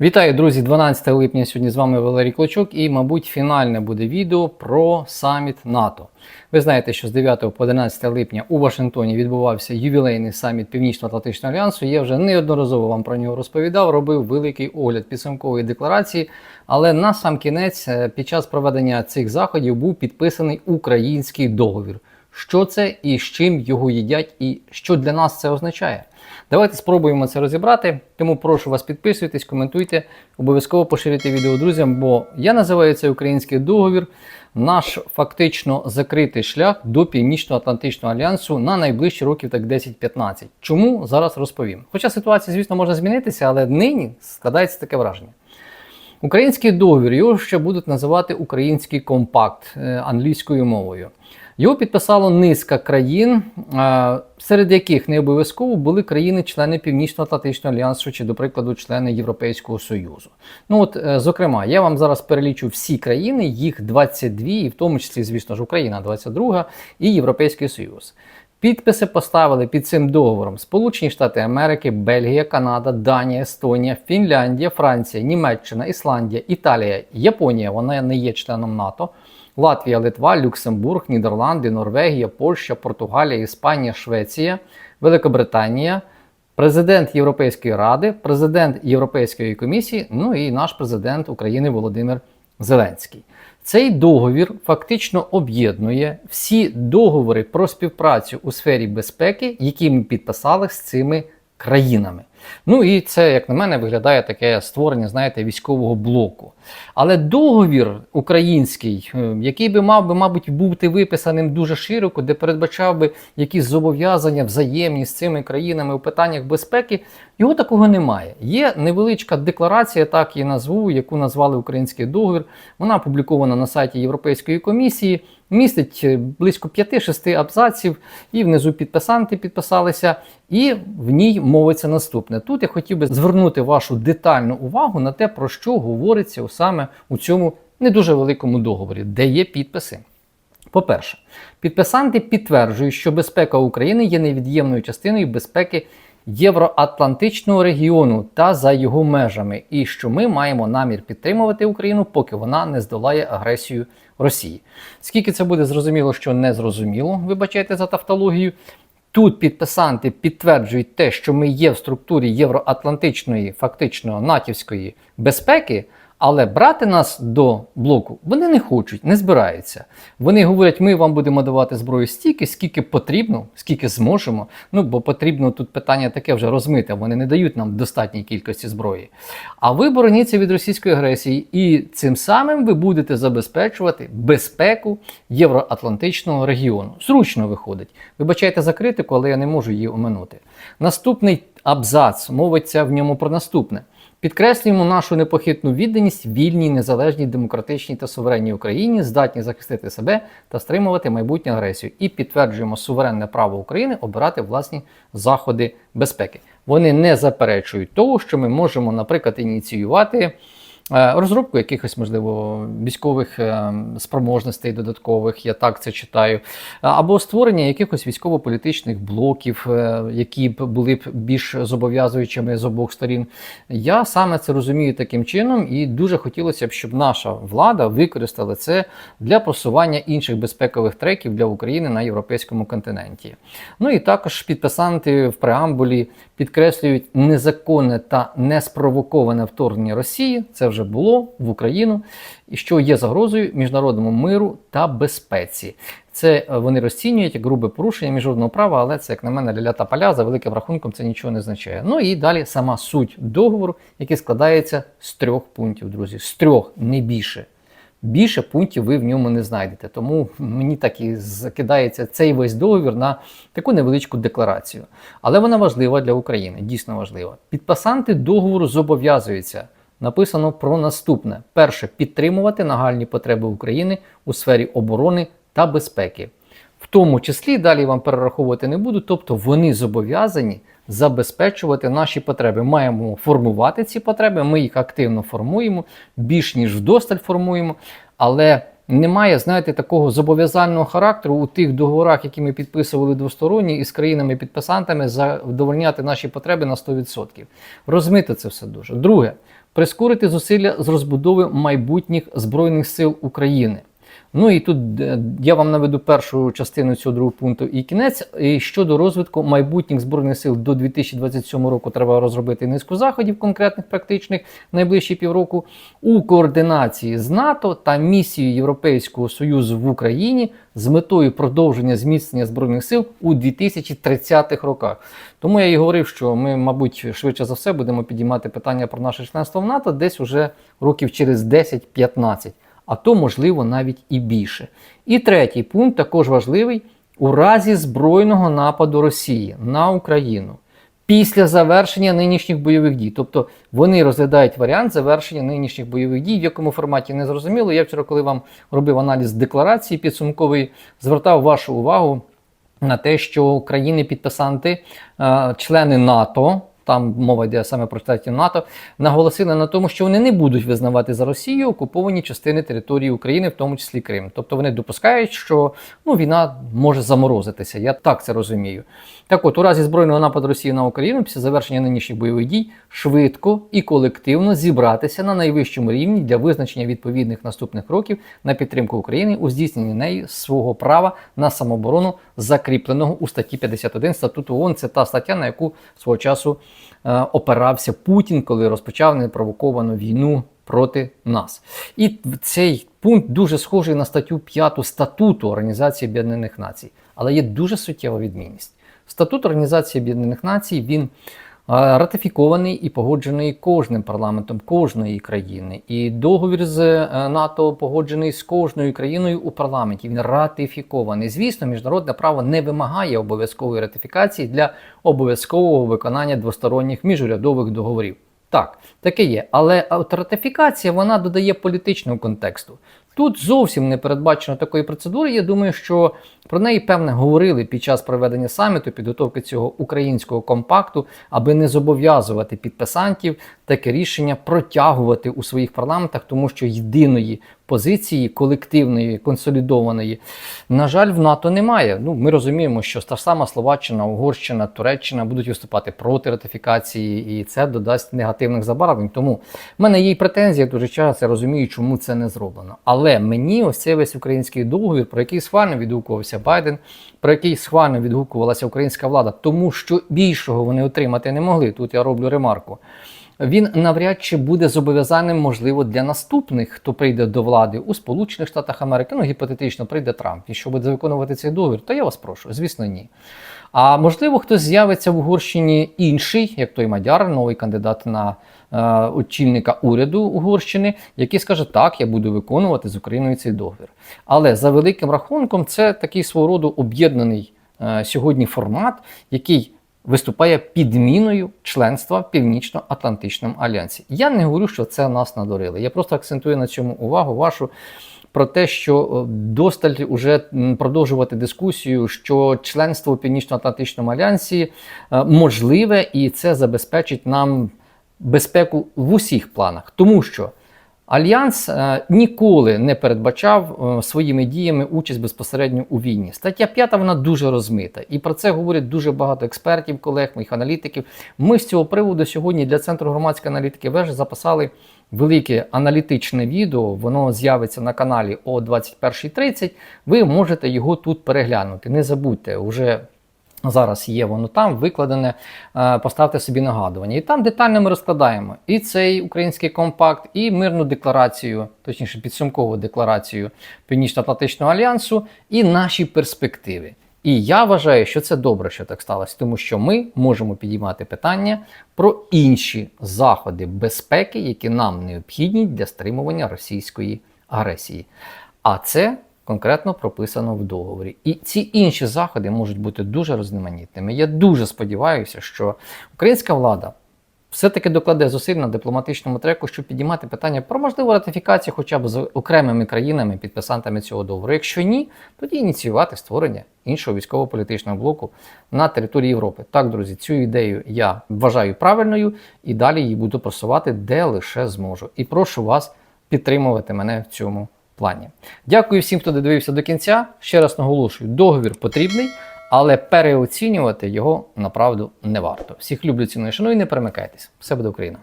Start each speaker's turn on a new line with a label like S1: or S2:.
S1: Вітаю, друзі! 12 липня сьогодні з вами Валерій Клочок і, мабуть, фінальне буде відео про саміт НАТО. Ви знаєте, що з 9 по 11 липня у Вашингтоні відбувався ювілейний саміт Північно-Атлантичного альянсу. Я вже неодноразово вам про нього розповідав, робив великий огляд підсумкової декларації. Але на сам кінець, е, під час проведення цих заходів, був підписаний український договір. Що це і з чим його їдять, і що для нас це означає? Давайте спробуємо це розібрати. Тому прошу вас підписуйтесь, коментуйте, обов'язково поширюйте відео друзям, бо я називаю цей український договір наш фактично закритий шлях до Північно-Атлантичного альянсу на найближчі років так 10-15. Чому зараз розповім? Хоча ситуація, звісно, може змінитися, але нині складається таке враження. Український договір його ще будуть називати Український компакт е, англійською мовою. Його підписало низка країн, серед яких не обов'язково були країни-члени Північно-Атлантичного альянсу чи, до прикладу, члени Європейського Союзу. Ну от, е, зокрема, я вам зараз перелічу всі країни, їх 22, і в тому числі, звісно ж, Україна 22 і Європейський Союз. Підписи поставили під цим договором Сполучені Штати Америки, Бельгія, Канада, Данія, Естонія, Фінляндія, Франція, Німеччина, Ісландія, Італія, Японія. Вона не є членом НАТО. Латвія, Литва, Люксембург, Нідерланди, Норвегія, Польща, Португалія, Іспанія, Швеція, Великобританія, президент Європейської ради, президент Європейської комісії, ну і наш президент України Володимир Зеленський. Цей договір фактично об'єднує всі договори про співпрацю у сфері безпеки, які ми підписали з цими країнами. Ну і це, як на мене, виглядає таке створення, знаєте, військового блоку. Але договір український, е, який би мав би, мабуть, бути виписаним дуже широко, де передбачав би якісь зобов'язання взаємні з цими країнами у питаннях безпеки, його такого немає. Є невеличка декларація, так її назву, яку назвали Український договір. Вона опублікована на сайті Європейської комісії. Містить е, близько 5-6 абзаців, і внизу підписанти підписалися, і в ній мовиться наступне. Тут я хотів би звернути вашу детальну увагу на те, про що говориться саме у цьому не дуже великому договорі, де є підписи. По-перше, підписанти підтверджують, що безпека України є невід'ємною частиною безпеки Євроатлантичного регіону та за його межами, і що ми маємо намір підтримувати Україну, поки вона не здолає агресію Росії. Скільки це буде зрозуміло, що не зрозуміло, вибачайте за тавтологію. Тут підписанти підтверджують те, що ми є в структурі євроатлантичної, фактично натівської безпеки. Але брати нас до блоку вони не хочуть, не збираються. Вони говорять, ми вам будемо давати зброю стільки, скільки потрібно, скільки зможемо. Ну бо потрібно тут питання таке вже розмите. Вони не дають нам достатній кількості зброї. А ви бороніться від російської агресії, і цим самим ви будете забезпечувати безпеку євроатлантичного регіону. Зручно виходить. Вибачайте за критику, але я не можу її оминути. Наступний абзац мовиться в ньому про наступне. Підкреслюємо нашу непохитну відданість вільній, незалежній, демократичній та суверенній Україні, здатні захистити себе та стримувати майбутню агресію, і підтверджуємо суверенне право України обирати власні заходи безпеки. Вони не заперечують того, що ми можемо, наприклад, ініціювати. Е, розробку якихось, можливо, військових е, спроможностей додаткових, я так це читаю, або створення якихось військово-політичних блоків, е, які б були б більш зобов'язуючими з обох сторін. Я саме це розумію таким чином, і дуже хотілося б, щоб наша влада використала це для просування інших безпекових треків для України на європейському континенті. Ну і також підписанти в преамбулі підкреслюють незаконне та неспровоковане вторгнення Росії. Це вже було в Україну, і що є загрозою міжнародному миру та безпеці. Це е, вони розцінюють як грубе порушення міжнародного права, але це, як на мене, ля та поля, за великим рахунком це нічого не означає. Ну і далі сама суть договору, який складається з трьох пунктів, друзі. З трьох, не більше. Більше пунктів ви в ньому не знайдете. Тому мені так і закидається цей весь договір на таку невеличку декларацію. Але вона важлива для України, дійсно важлива. Підписанти договору зобов'язуються. Написано про наступне: перше підтримувати нагальні потреби України у сфері оборони та безпеки. В тому числі далі вам перераховувати не буду, тобто вони зобов'язані забезпечувати наші потреби. Маємо формувати ці потреби, ми їх активно формуємо, більш ніж вдосталь формуємо, але немає, знаєте, такого зобов'язального характеру у тих договорах, які ми підписували двосторонні із країнами-підписантами, задовольняти наші потреби на 100%. Розмити це все дуже. Друге. прискорити зусилля з розбудови майбутніх збройних сил України. Ну і тут е, я вам наведу першу частину цього другого пункту і кінець. І щодо розвитку майбутніх збройних сил до 2027 року треба розробити низку заходів конкретних, практичних найближчі півроку у координації з НАТО та місією Європейського союзу в Україні з метою продовження зміцнення збройних сил у 2030-х роках. Тому я і говорив, що ми, мабуть, швидше за все будемо підіймати питання про наше членство в НАТО десь уже років через 10-15 а то, можливо, навіть і більше. І третій пункт також важливий у разі збройного нападу Росії на Україну після завершення нинішніх бойових дій. Тобто вони розглядають варіант завершення нинішніх бойових дій, в якому форматі не зрозуміло. Я вчора, коли вам робив аналіз декларації підсумковий, звертав вашу увагу на те, що країни-підписанти, е, члени НАТО. Там мова йде саме про штатів НАТО, наголосили на тому, що вони не будуть визнавати за Росію окуповані частини території України, в тому числі Крим. Тобто вони допускають, що ну, війна може заморозитися. Я так це розумію. Так от, у разі збройного нападу Росії на Україну після завершення нинішніх бойових дій швидко і колективно зібратися на найвищому рівні для визначення відповідних наступних кроків на підтримку України у здійсненні неї свого права на самооборону, закріпленого у статті 51 статуту ООН. Це та стаття, на яку свого часу опирався Путін, коли розпочав непровоковану війну проти нас. І цей пункт дуже схожий на статтю 5 статуту Організації Об'єднаних Націй, але є дуже суттєва відмінність. Статут Організації Об'єднаних Націй він е, ратифікований і погоджений кожним парламентом кожної країни. І договір з е, НАТО погоджений з кожною країною у парламенті. Він ратифікований. Звісно, міжнародне право не вимагає обов'язкової ратифікації для обов'язкового виконання двосторонніх міжурядових договорів. Так, таке є. Але от ратифікація вона додає політичного контексту. Тут зовсім не передбачено такої процедури. Я думаю, що про неї певне говорили під час проведення саміту, підготовки цього українського компакту, аби не зобов'язувати підписантів таке рішення протягувати у своїх парламентах, тому що єдиної позиції колективної, консолідованої, на жаль, в НАТО немає. Ну, ми розуміємо, що та сама Словаччина, Угорщина, Туреччина будуть виступати проти ратифікації, і це додасть негативних забарвлень. Тому в мене є й претензії дуже часто, я розумію, чому це не зроблено. Але мені ось цей весь український договір, про який схвально відгукувався Байден, про який схвально відгукувалася українська влада, тому що більшого вони отримати не могли. Тут я роблю ремарку. Він навряд чи буде зобов'язаним, можливо, для наступних, хто прийде до влади у Сполучених Штатах Америки, ну гіпотетично прийде Трамп, і що буде виконувати цей договір, то я вас прошу, звісно, ні. А можливо, хтось з'явиться в Угорщині інший, як той Мадяр, новий кандидат на е, очільника уряду Угорщини, який скаже, так, я буду виконувати з Україною цей договір. Але за великим рахунком, це такий свого роду об'єднаний е, сьогодні формат, який виступає підміною членства в Північно-Атлантичному альянсі. Я не говорю, що це нас надурили. Я просто акцентую на цьому увагу вашу. Про те, що досталь уже продовжувати дискусію, що членство у Північно-Атлантичному альянсі е, можливе, і це забезпечить нам безпеку в усіх планах, тому що Альянс е, ніколи не передбачав е, своїми діями участь безпосередньо у війні. Стаття 5 вона дуже розмита, і про це говорять дуже багато експертів, колег, моїх аналітиків. Ми з цього приводу сьогодні для центру громадської аналітики вежі записали велике аналітичне відео. Воно з'явиться на каналі о 21.30. Ви можете його тут переглянути. Не забудьте, вже Зараз є воно там викладене, е, поставте собі нагадування. І там детально ми розкладаємо і цей український компакт, і мирну декларацію, точніше підсумкову декларацію Північно-Атлантичного альянсу, і наші перспективи. І я вважаю, що це добре, що так сталося, тому що ми можемо підіймати питання про інші заходи безпеки, які нам необхідні для стримування російської агресії. А це конкретно прописано в договорі. І ці інші заходи можуть бути дуже різноманітними. Я дуже сподіваюся, що українська влада. Все-таки докладе зусиль на дипломатичному треку, щоб підіймати питання про можливу ратифікацію хоча б з окремими країнами, підписантами цього договору. Якщо ні, тоді ініціювати створення іншого військово-політичного блоку на території Європи. Так, друзі, цю ідею я вважаю правильною і далі її буду просувати де лише зможу. І прошу вас підтримувати мене в цьому плані. Дякую всім, хто додивився до кінця. Ще раз наголошую, договір потрібний, але переоцінювати його направду не варто. Всіх люблю ціную, шаную і не перемикайтесь. Все буде Україна!